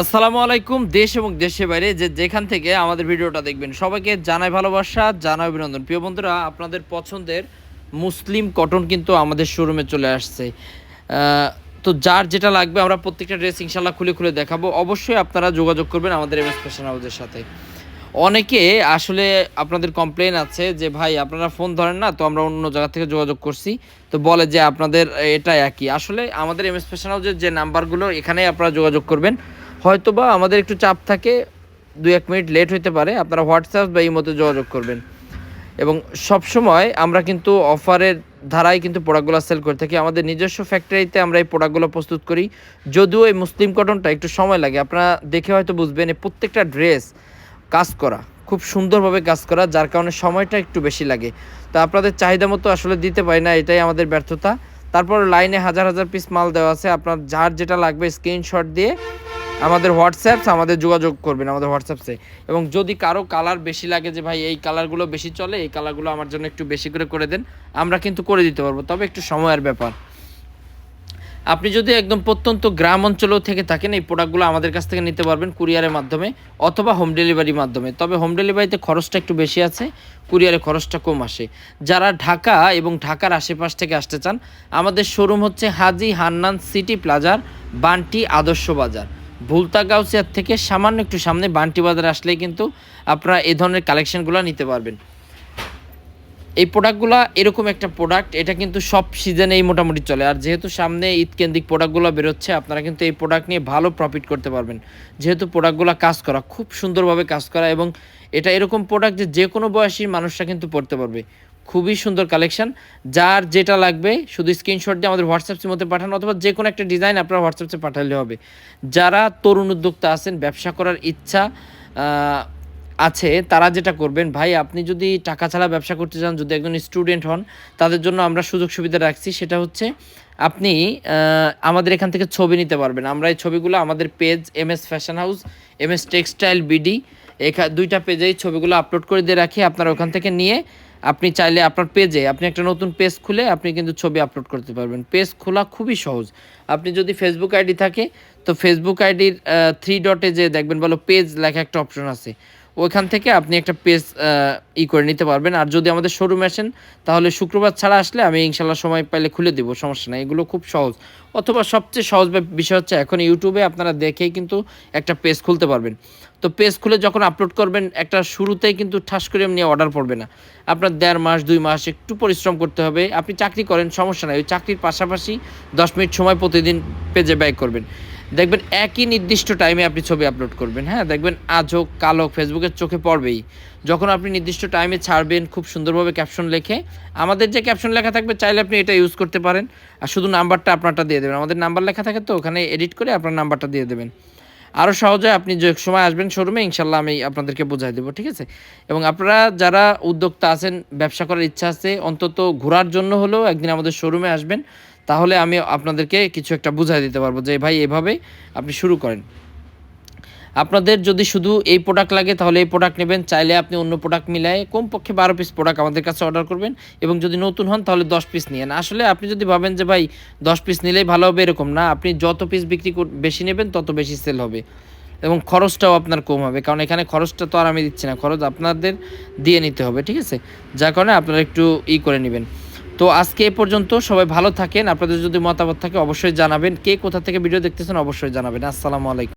আসসালামু আলাইকুম, দেশ এবং দেশের বাইরে যে যেখান থেকে আমাদের ভিডিওটা দেখবেন, সবাইকে জানাই ভালোবাসা, জানাই অভিনন্দন। প্রিয় বন্ধুরা, আপনাদের পছন্দের মুসলিম কটন কিন্তু আমাদের শোরুমে চলে আসছে। তো যার যেটা লাগবে আমরা প্রত্যেকটা ড্রেস ইনশাল্লাহ খুলে খুলে দেখাবো। অবশ্যই আপনারা যোগাযোগ করবেন আমাদের এম এস ফ্যাশন হাউসের সাথে। অনেকে আসলে আপনাদের কমপ্লেন আছে যে, ভাই, আপনারা ফোন ধরেন না, তো আমরা অন্য জায়গা থেকে যোগাযোগ করছি। তো বলে যে, আপনাদের এটা একই। আসলে আমাদের এম এস ফ্যাশন হাউসের যে নাম্বারগুলো এখানেই আপনারা যোগাযোগ করবেন। হয়তোবা আমাদের একটু চাপ থাকে দু এক মিনিট লেট হতে পারে, আপনারা হোয়াটসঅ্যাপ বা ইমোতে যোগাযোগ করবেন। এবং সব সময় আমরা কিন্তু অফারের ধারায় কিন্তু প্রোডাক্টগুলো সেল করে থাকি। আমাদের নিজস্ব ফ্যাক্টরিতে আমরা এই প্রোডাক্টগুলো প্রস্তুত করি। যদিও এই মুসলিম কটনটা একটু সময় লাগে, আপনারা দেখে হয়তো বুঝবেন এই প্রত্যেকটা ড্রেস কাজ করা, খুব সুন্দরভাবে কাজ করা, যার কারণে সময়টা একটু বেশি লাগে। তো আপনাদের চাহিদা মতো আসলে দিতে পারি না, এটাই আমাদের ব্যর্থতা। তারপর লাইনে হাজার হাজার পিস মাল দেওয়া আছে, আপনার যার যেটা লাগবে স্ক্রিনশট দিয়ে আমাদের হোয়াটসঅ্যাপ আমাদের যোগাযোগ করবেন, আমাদের হোয়াটসঅ্যাপসে। এবং যদি কারও কালার বেশি লাগে যে, ভাই, এই কালারগুলো বেশি চলে, এই কালারগুলো আমার জন্য একটু বেশি করে করে দেন, আমরা কিন্তু করে দিতে পারব। তবে একটু সময়ের ব্যাপার। আপনি যদি একদম প্রত্যন্ত গ্রাম অঞ্চলেও থেকে থাকেন, এই প্রোডাক্টগুলো আমাদের কাছ থেকে নিতে পারবেন কুরিয়ারের মাধ্যমে অথবা হোম ডেলিভারির মাধ্যমে। তবে হোম ডেলিভারিতে খরচটা একটু বেশি আছে কুরিয়ারে খরচটা কম আসে। যারা ঢাকা এবং ঢাকার আশেপাশ থেকে আসতে চান, আমাদের শোরুম হচ্ছে হাজি হান্নান সিটি প্লাজার বান্টি আদর্শ বাজার। ভুলতা গাউসিয়ার থেকে সামান্য একটু সামনে বান্টি বাজার আসলেই কিন্তু আপনারা এই ধরনের কালেকশনগুলো নিতে পারবেন। এই প্রোডাক্টগুলো এরকম একটা প্রোডাক্ট এটা কিন্তু সব সিজনেই মোটামুটি চলে। আর যেহেতু সামনে ঈদ কেন্দ্রিক প্রোডাক্টগুলো বেরোচ্ছে, আপনারা কিন্তু এই প্রোডাক্ট নিয়ে ভালো প্রফিট করতে পারবেন। যেহেতু প্রোডাক্টগুলো কাজ করা, খুব সুন্দরভাবে কাজ করা এবং এটা এরকম প্রোডাক্ট যে যে কোনো বয়সী মানুষরা কিন্তু পড়তে পারবে। খুবই সুন্দর কালেকশন যার যেটা লাগবে, শুধু স্ক্রিনশট দিয়ে আমাদের হোয়াটসঅ্যাপের মধ্যে পাঠানো অথবা যে কোনো একটা ডিজাইন আপনার হোয়াটসঅ্যাপে পাঠালে হবে। যারা তরুণ উদ্যোক্তা আছেন, ব্যবসা করার ইচ্ছা আছে, তারা যেটা করবেন, ভাই, আপনি যদি টাকা ছাড়া ব্যবসা করতে চান, যদি একজন স্টুডেন্ট হন, তাদের জন্য আমরা সুযোগ সুবিধা রাখছি। সেটা হচ্ছে, আপনি আমাদের এখান থেকে ছবি নিতে পারবেন। আমরা এই ছবিগুলো আমাদের page M S fashion house M S textile BD এখা, দুইটা পেজেই ছবিগুলো আপলোড করে দিয়ে রাখি। আপনারা ওখান থেকে নিয়ে আপনি চাইলে আপনার পেজে আপনি একটা নতুন পেজ খুলে আপনি কিন্তু ছবি আপলোড করতে পারবেন। পেজ খোলা খুবই সহজ। আপনি যদি ফেসবুক আইডি থাকে, তো ফেসবুক আইডির থ্রি ডটে যে দেখবেন বলো পেজ লেখা একটা অপশন আছে। ওইখান থেকে আপনি একটা পেজ ই করে নিতে পারবেন। আর যদি আমাদের শোরুমে আসেন, তাহলে শুক্রবার ছাড়া আসলে আমি ইনশাল্লাহ সময় পাইলে খুলে দেবো, সমস্যা নাই। এগুলো খুব সহজ। অথবা সবচেয়ে সহজ বিষয় হচ্ছে, এখন ইউটিউবে আপনারা দেখেই কিন্তু একটা পেজ খুলতে পারবেন। তো পেজ খুলে যখন আপলোড করবেন, একটা শুরুতেই কিন্তু ঠাস করে এমনি অর্ডার পড়বে না। আপনার দেড় মাস, দুই মাস একটু পরিশ্রম করতে হবে। আপনি চাকরি করেন, সমস্যা নাই। ওই চাকরির পাশাপাশি দশ মিনিট সময় প্রতিদিন পেজে ব্যয় করবেন। দেখবেন একই নির্দিষ্ট টাইমে আপনি ছবি আপলোড করবেন হ্যাঁ? দেখবেন আজ হোক কাল হোক ফেসবুকের চোখে পড়বেই। যখন আপনি নির্দিষ্ট টাইমে ছাড়বেন, খুব সুন্দরভাবে ক্যাপশন লেখে, আমাদের যে ক্যাপশন লেখা থাকবে, চাইলে আপনি এটা ইউজ করতে পারেন। আর শুধু নাম্বারটা আপনারটা দিয়ে দেবেন। আমাদের নাম্বার লেখা থাকে তো, ওখানে এডিট করে আপনার নাম্বারটা দিয়ে দেবেন। আরও সহজে আপনি যে সময় আসবেন শোরুমে ইনশাল্লাহ আমি আপনাদেরকে বোঝাই দেবো, ঠিক আছে? এবং আপনারা যারা উদ্যোক্তা আছেন, ব্যবসা করার ইচ্ছা আছে, অন্তত ঘোরার জন্য হলেও একদিন আমাদের শোরুমে আসবেন। তাহলে আমি আপনাদেরকে কিছু একটা বুঝাই দিতে পারব যে, ভাই, এভাবে আপনি শুরু করেন। আপনাদের যদি শুধু এই প্রোডাক্ট লাগে, তাহলে এই প্রোডাক্ট নেবেন। চাইলে আপনি অন্য প্রোডাক্ট মিলায়ে কমপক্ষে বারো পিস প্রোডাক্ট আমাদের কাছে অর্ডার করবেন এবং যদি নতুন হন, তাহলে দশ পিস নিয়েন। আসলে আপনি যদি ভাবেন যে, ভাই, দশ পিস নিলেই ভালো হবে, এরকম না। আপনি যত পিস বিক্রি কর- বেশি নেবেন, তত বেশি সেল হবে এবং খরচটাও আপনার কম হবে। কারণ এখানে খরচটা তো আর আমি দিচ্ছি না, খরচ আপনাদের দিয়ে নিতে হবে, ঠিক আছে? যার কারণে আপনারা একটু ই করে নেবেন। তো আজকে এ পর্যন্ত সবাই ভালো থাকেন। আপনাদের যদি মতামত থাকে অবশ্যই জানাবেন। কে কোথা থেকে ভিডিও দেখতেছেন অবশ্যই জানাবেন। আসসালামু আলাইকুম।